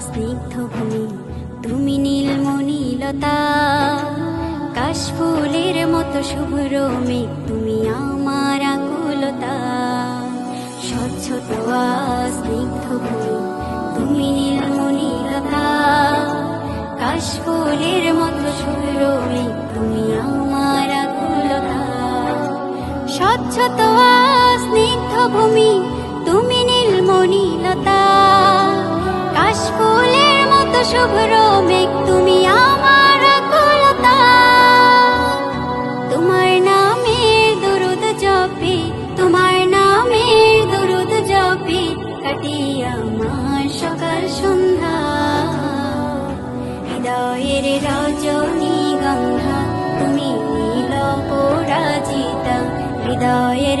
স্নিগ্ধ তুমি নীলমণিলতা। কাশফুলের মতো শুভ্র মেঘ, তুমি আমার আকুলতা। স্বচ্ছ তোয়া স্নিগ্ধ ভূমি তুমি নীলমণিলতা। কাশফুলের মতো শুভ্র মেঘ, তুমি আমার আকুলতা। স্বচ্ছ তোয়া শুভ্র মেঘ তুমি আমার আকুলতা। তোমার নামের দুরুদ জপে, তোমার নামের দুরুদ জপে কাটি আমার সকাল সন্ধ্যা। হৃদয়ের রজনী গন্ধা, তুমি নীল পরাজিতা। হৃদয়ের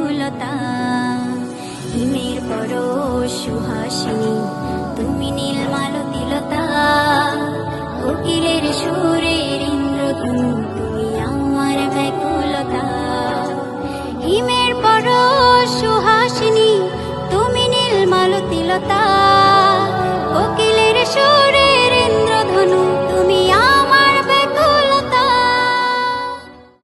ব্যাকুলতা হিমের পর সুহাসিনী, তুমি নীলমালতিলতা কোকিলের সুরের ইন্দ্র তুমি আমার ব্যাকুলতা। হিমের পর সুহাসিনী, তুমি নীল মালতিলতা।